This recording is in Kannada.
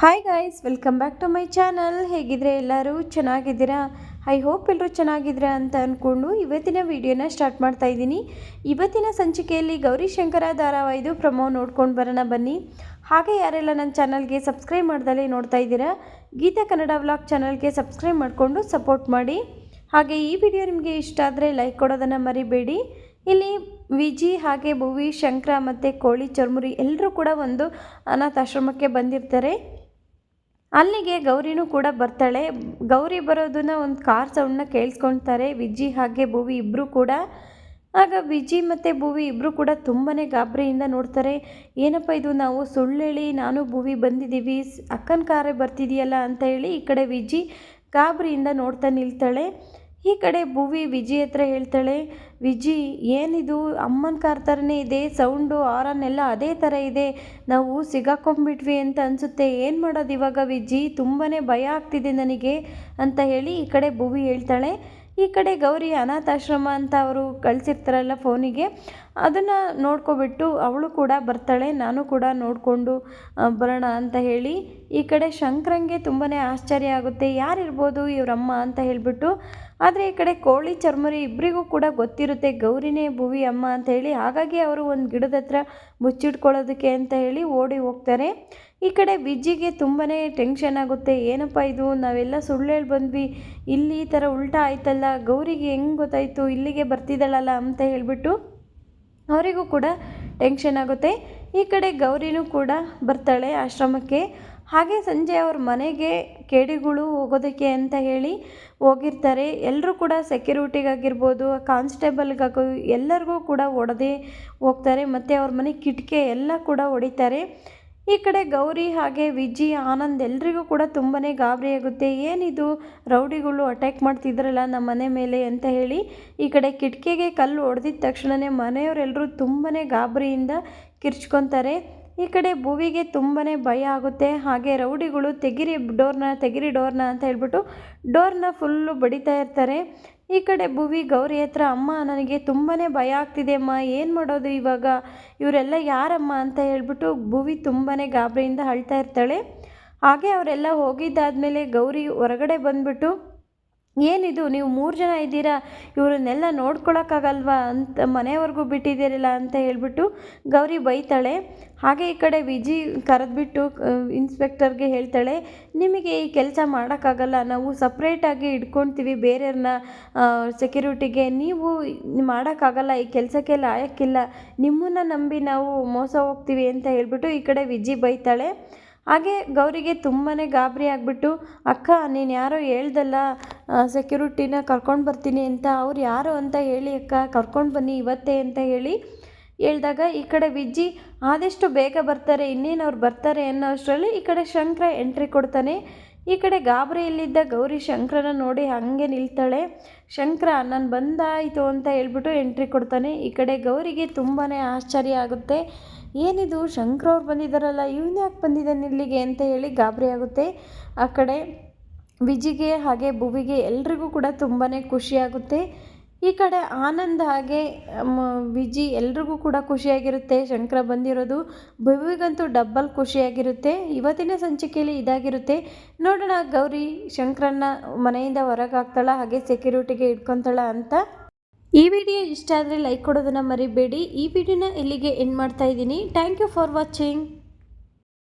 Hi guys welcome back to my channel ಹೇಗಿದ್ರೆ ಎಲ್ಲರೂ ಚೆನ್ನಾಗಿದ್ದೀರಾ? ಐ ಹೋಪ್ ಎಲ್ಲರೂ ಚೆನ್ನಾಗಿದ್ದೀರಾ ಅಂತ ಅಂದ್ಕೊಂಡು ಇವತ್ತಿನ ವಿಡಿಯೋನ ಸ್ಟಾರ್ಟ್ ಮಾಡ್ತಾ ಇದ್ದೀನಿ. ಇವತ್ತಿನ ಸಂಚಿಕೆಯಲ್ಲಿ ಗೌರಿಶಂಕರ ಧಾರಾವಾಹಿದು ಪ್ರಮೋ ನೋಡ್ಕೊಂಡು ಬರೋಣ ಬನ್ನಿ. ಹಾಗೆ ಯಾರೆಲ್ಲ ನನ್ನ ಚಾನಲ್ಗೆ ಸಬ್ಸ್ಕ್ರೈಬ್ ಮಾಡ್ದಲೇ ನೋಡ್ತಾ ಇದ್ದೀರಾ, ಗೀತಾ ಕನ್ನಡ ವ್ಲಾಗ್ ಚಾನಲ್ಗೆ ಸಬ್ಸ್ಕ್ರೈಬ್ ಮಾಡಿಕೊಂಡು ಸಪೋರ್ಟ್ ಮಾಡಿ. ಹಾಗೆ ಈ ವಿಡಿಯೋ ನಿಮಗೆ ಇಷ್ಟ ಆದರೆ ಲೈಕ್ ಕೊಡೋದನ್ನು ಮರಿಬೇಡಿ. ಇಲ್ಲಿ ವಿಜಿ ಹಾಗೆ ಭುವಿ, ಶಂಕರ ಮತ್ತು ಕೋಳಿ, ಚರ್ಮುರಿ ಎಲ್ಲರೂ ಕೂಡ ಒಂದು ಅನಾಥಾಶ್ರಮಕ್ಕೆ ಬಂದಿರ್ತಾರೆ. ಅಲ್ಲಿಗೆ ಗೌರಿನೂ ಕೂಡ ಬರ್ತಾಳೆ. ಗೌರಿ ಬರೋದನ್ನ ಒಂದು ಕಾರ್ ಸೌಂಡನ್ನ ಕೇಳಿಸ್ಕೊಳ್ತಾರೆ ವಿಜಿ ಹಾಗೆ ಭುವಿ ಇಬ್ಬರೂ ಕೂಡ. ಆಗ ವಿಜಿ ಮತ್ತು ಭುವಿ ಇಬ್ಬರು ಕೂಡ ತುಂಬಾ ಗಾಬರಿಯಿಂದ ನೋಡ್ತಾರೆ. ಏನಪ್ಪ ಇದು ನಾವು ಸುಳ್ಳು ಹೇಳಿ ನಾನು ಭುವಿ ಬಂದಿದ್ದೀವಿ, ಅಕ್ಕನ ಕಾರೇ ಬರ್ತಿದೆಯಲ್ಲ ಅಂತ ಹೇಳಿ ಈ ಕಡೆ ವಿಜಿ ಗಾಬರಿಯಿಂದ ನೋಡ್ತಾ ನಿಲ್ತಾಳೆ. ಈ ಕಡೆ ಭುವಿ ವಿಜಿ ಹತ್ರ ಹೇಳ್ತಾಳೆ, ವಿಜಿ, ಏನಿದು? ಅಮ್ಮನ ಕಾರ್ ಥರನೇ ಇದೆ ಸೌಂಡು ಆರನ್ ಎಲ್ಲ ಅದೇ ಥರ ಇದೆ. ನಾವು ಸಿಗಾಕೊಂಬಿಟ್ವಿ ಅಂತ ಅನಿಸುತ್ತೆ. ಏನು ಮಾಡೋದು ಇವಾಗ ವಿಜಿ? ತುಂಬಾ ಭಯ ಆಗ್ತಿದೆ ನನಗೆ ಅಂತ ಹೇಳಿ ಈ ಕಡೆ ಭುವಿ ಹೇಳ್ತಾಳೆ. ಈ ಕಡೆ ಗೌರಿ ಅನಾಥಾಶ್ರಮ ಅಂತ ಅವರು ಕಳಿಸಿರ್ತಾರಲ್ಲ ಫೋನಿಗೆ ಅದನ್ನು ನೋಡ್ಕೊಬಿಟ್ಟು ಅವಳು ಕೂಡ ಬರ್ತಾಳೆ, ನಾನು ಕೂಡ ನೋಡಿಕೊಂಡು ಬರೋಣ ಅಂತ ಹೇಳಿ. ಈ ಕಡೆ ಶಂಕರಂಗೆ ತುಂಬಾ ಆಶ್ಚರ್ಯ ಆಗುತ್ತೆ, ಯಾರಿರ್ಬೋದು ಇವರಮ್ಮ ಅಂತ ಹೇಳಿಬಿಟ್ಟು. ಆದರೆ ಈ ಕಡೆ ಕೋಳಿ, ಚರ್ಮರಿ ಇಬ್ಬರಿಗೂ ಕೂಡ ಗೊತ್ತಿರುತ್ತೆ, ಗೌರಿನೇ ಭುವಿ ಅಮ್ಮ ಅಂತ ಹೇಳಿ. ಹಾಗಾಗಿ ಅವರು ಒಂದು ಗಿಡದ ಹತ್ರ ಮುಚ್ಚಿಟ್ಕೊಳ್ಳೋದಕ್ಕೆ ಅಂತ ಹೇಳಿ ಓಡಿ ಹೋಗ್ತಾರೆ. ಈ ಕಡೆ ವಿಜ್ಜಿಗೆ ತುಂಬಾ ಟೆನ್ಷನ್ ಆಗುತ್ತೆ, ಏನಪ್ಪ ಇದು, ನಾವೆಲ್ಲ ಸುಳ್ಳು ಹೇಳಿ ಬಂದ್ವಿ ಇಲ್ಲಿ ಈ ಥರ ಉಲ್ಟಾ ಆಯ್ತಲ್ಲ, ಗೌರಿಗೆ ಹೆಂಗೆ ಗೊತ್ತಾಯಿತು, ಇಲ್ಲಿಗೆ ಬರ್ತಿದ್ದಾಳಲ್ಲ ಅಂತ ಹೇಳಿಬಿಟ್ಟು. ಅವರಿಗೂ ಕೂಡ ಟೆನ್ಷನ್ ಆಗುತ್ತೆ. ಈ ಕಡೆ ಗೌರಿನೂ ಕೂಡ ಬರ್ತಾಳೆ ಆಶ್ರಮಕ್ಕೆ. ಹಾಗೆ ಸಂಜೆ ಅವ್ರ ಮನೆಗೆ ಕೇಡಿಗಳು ಹೋಗೋದಕ್ಕೆ ಅಂತ ಹೇಳಿ ಹೋಗಿರ್ತಾರೆ. ಎಲ್ಲರೂ ಕೂಡ ಸೆಕ್ಯೂರಿಟಿಗಾಗಿರ್ಬೋದು ಕಾನ್ಸ್ಟೇಬಲ್ಗಾಗೋ ಎಲ್ಲರಿಗೂ ಕೂಡ ಹೊಡೆದೇ ಹೋಗ್ತಾರೆ. ಮತ್ತು ಅವ್ರ ಮನೆ ಕಿಟಕಿ ಎಲ್ಲ ಕೂಡ ಹೊಡಿತಾರೆ. ಈ ಕಡೆ ಗೌರಿ ಹಾಗೆ ವಿಜಿ, ಆನಂದ್ ಎಲ್ರಿಗೂ ಕೂಡ ತುಂಬಾ ಗಾಬರಿಯಾಗುತ್ತೆ ಏನಿದು? ರೌಡಿಗಳು ಅಟ್ಯಾಕ್ ಮಾಡ್ತಿದ್ರಲ್ಲ ನಮ್ಮ ಮನೆ ಮೇಲೆ ಅಂತ ಹೇಳಿ ಈ ಕಡೆ ಕಿಟಕಿಗೆ ಕಲ್ಲು ಹೊಡೆದಿದ್ದ ತಕ್ಷಣವೇ ಮನೆಯವರೆಲ್ಲರೂ ತುಂಬಾ ಗಾಬರಿಯಿಂದ ಕಿರ್ಚ್ಕೊತಾರೆ. ಈ ಕಡೆ ಭುವಿಗೆ ತುಂಬಾ ಭಯ ಆಗುತ್ತೆ. ಹಾಗೆ ರೌಡಿಗಳು ತೆಗಿರಿ ಡೋರ್ನ ತೆಗಿರಿ ಡೋರ್ನ ಅಂತ ಹೇಳ್ಬಿಟ್ಟು ಡೋರ್ನ ಫುಲ್ಲು ಬಡಿತಾ ಇರ್ತಾರೆ. ಈ ಕಡೆ ಭುವಿ, ಗೌರಿ ಹತ್ರ, ಅಮ್ಮ, ನನಗೆ ತುಂಬಾ ಭಯ ಆಗ್ತಿದೆ ಅಮ್ಮ, ಏನು ಮಾಡೋದು ಇವಾಗ? ಇವರೆಲ್ಲ ಯಾರಮ್ಮ? ಅಂತ ಹೇಳ್ಬಿಟ್ಟು ಭುವಿ ತುಂಬಾ ಗಾಬರಿಯಿಂದ ಅಳ್ತಾ ಇರ್ತಾಳೆ. ಹಾಗೆ ಅವರೆಲ್ಲ ಹೋಗಿದ್ದಾದಮೇಲೆ ಗೌರಿ ಹೊರಗಡೆ ಬಂದುಬಿಟ್ಟು ಏನಿದು? ನೀವು ಮೂರು ಜನ ಇದ್ದೀರಾ? ಇವರನ್ನೆಲ್ಲ ನೋಡ್ಕೊಳಕ್ಕಾಗಲ್ವಾ ಅಂತ ಮನೆವರೆಗೂ ಬಿಟ್ಟಿದ್ದೀರಲ್ಲ ಅಂತ ಹೇಳಿಬಿಟ್ಟು ಗೌರಿ ಬೈತಾಳೆ. ಹಾಗೆ ಈ ಕಡೆ ವಿಜಿ ಕರೆದ್ಬಿಟ್ಟು ಇನ್ಸ್ಪೆಕ್ಟರ್ಗೆ ಹೇಳ್ತಾಳೆ, ನಿಮಗೆ ಈ ಕೆಲಸ ಮಾಡೋಕ್ಕಾಗಲ್ಲ. ನಾವು ಸಪ್ರೇಟಾಗಿ ಇಟ್ಕೊಳ್ತೀವಿ ಬೇರೆಯವ್ರನ್ನ ಸೆಕ್ಯೂರಿಟಿಗೆ. ನೀವು ಮಾಡೋಕ್ಕಾಗಲ್ಲ, ಈ ಕೆಲಸಕ್ಕೆ ಲಾಯಕ್ಕಿಲ್ಲ. ನಿಮ್ಮನ್ನು ನಂಬಿ ನಾವು ಮೋಸ ಹೋಗ್ತೀವಿ ಅಂತ ಹೇಳಿಬಿಟ್ಟು ಈ ಕಡೆ ವಿಜಿ ಬೈತಾಳೆ. ಹಾಗೆ ಗೌರಿಗೆ ತುಂಬಾ ಗಾಬರಿ ಆಗಿಬಿಟ್ಟು, ಅಕ್ಕ, ನೀನು ಯಾರೋ ಹೇಳ್ದಲ್ಲ ಸೆಕ್ಯೂರಿಟಿನ ಕರ್ಕೊಂಡು ಬರ್ತೀನಿ ಅಂತ ಅವ್ರು ಯಾರು ಅಂತ ಹೇಳಿ ಅಕ್ಕ, ಕರ್ಕೊಂಡು ಬನ್ನಿ ಇವತ್ತೇ ಅಂತ ಹೇಳಿ ಹೇಳಿದಾಗ ಈ ಕಡೆ ವಿಜ್ಜಿ ಆದಷ್ಟು ಬೇಗ ಬರ್ತಾರೆ, ಇನ್ನೇನು ಅವ್ರು ಬರ್ತಾರೆ ಅನ್ನೋ ಅಷ್ಟರಲ್ಲಿ ಈ ಕಡೆ ಶಂಕರ ಎಂಟ್ರಿ ಕೊಡ್ತಾನೆ. ಈ ಕಡೆ ಗಾಬರಿಯಲ್ಲಿದ್ದ ಗೌರಿ ಶಂಕರನ ನೋಡಿ ಹಾಗೆ ನಿಲ್ತಾಳೆ. ಶಂಕರ, ನಾನು ಬಂದಾಯಿತು ಅಂತ ಹೇಳ್ಬಿಟ್ಟು ಎಂಟ್ರಿ ಕೊಡ್ತಾನೆ. ಈ ಕಡೆ ಗೌರಿಗೆ ತುಂಬಾ ಆಶ್ಚರ್ಯ ಆಗುತ್ತೆ. ಏನಿದು? ಶಂಕರ ಅವ್ರು ಬಂದಿದ್ದಾರಲ್ಲ ಇವನು ಯಾಕೆ ಬಂದಿದ್ದಾನೆ ಇಲ್ಲಿಗೆ? ಅಂತ ಹೇಳಿ ಗಾಬರಿ ಆಗುತ್ತೆ. ಆ ಕಡೆ ವಿಜಿಗೆ ಹಾಗೆ ಭುವಿಗೆ ಎಲ್ರಿಗೂ ಕೂಡ ತುಂಬಾ ಖುಷಿಯಾಗುತ್ತೆ. ಈ ಕಡೆ ಆನಂದ್ ಹಾಗೆ ವಿಜಿ ಎಲ್ರಿಗೂ ಕೂಡ ಖುಷಿಯಾಗಿರುತ್ತೆ. ಶಂಕರ ಬಂದಿರೋದು ಭುವಿಗಂತೂ ಡಬ್ಬಲ್ ಖುಷಿಯಾಗಿರುತ್ತೆ. ಇವತ್ತಿನ ಸಂಚಿಕೆಯಲ್ಲಿ ಇದಾಗಿರುತ್ತೆ. ನೋಡೋಣ ಗೌರಿ ಶಂಕರನ್ನ ಮನೆಯಿಂದ ಹೊರಗೆ ಹಾಕ್ತಾಳ ಹಾಗೆ ಸೆಕ್ಯೂರಿಟಿಗೆ ಇಟ್ಕೊತಾಳ ಅಂತ. ಈ ವಿಡಿಯೋ ಇಷ್ಟ ಆದರೆ ಲೈಕ್ ಕೊಡೋದನ್ನು ಮರಿಬೇಡಿ. ಈ ವಿಡಿಯೋನ ಇಲ್ಲಿಗೆ ಎಂಡ್ ಮಾಡ್ತಾ ಇದ್ದೀನಿ. Thank you for watching